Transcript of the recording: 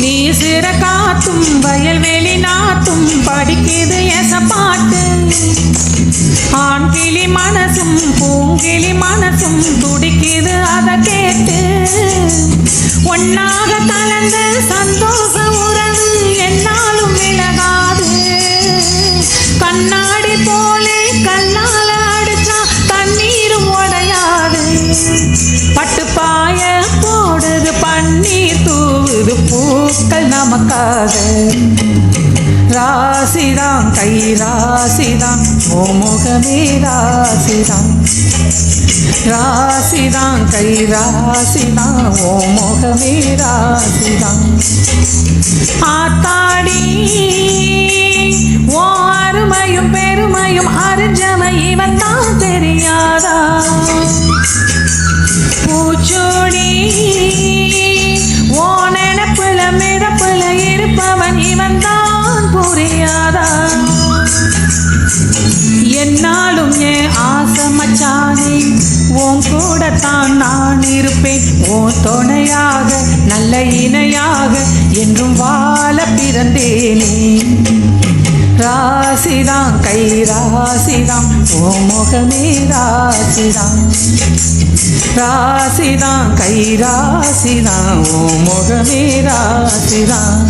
நீ சிற காத்தும் வயல்வெளி நாத்தும் படிக்குது எச பாட்டு. ஆண் கிளி மனசும் பூங்கிளி மனசும் துடிக்குது அத கேட்டு. ஒன்னாக கலந்த சந்தோஷ உறவு என்னாலும் விலகாது. கண்ணாடி போலே கண்ணால அடிச்சா தண்ணீரும் உடையாது. பட்டுப்பாய போடுது பன்னீர் தூ பூக்கள் நமக்காக. ராசிதான் கை ராசிதான் ஓ முகமே ராசிதான். ராசிதான் கை ராசிதான் ஓ முகமே ராசிதான். ஆத்தாடி இருப்பவன் இவன் தான் புரியாதா? என்னாலும் என் ஆசை மச்சானே உன் கூட தான் நான் இருப்பேன். உன் துணையாக நல்ல இணையாக என்றும் வாழ பிறந்தேனே. ராசிதான் கைரா ராசிதான் ஓ முகமே ராசிதான் ராசிதான் கை ராசிதான் ஓ முகமே ராசிதான்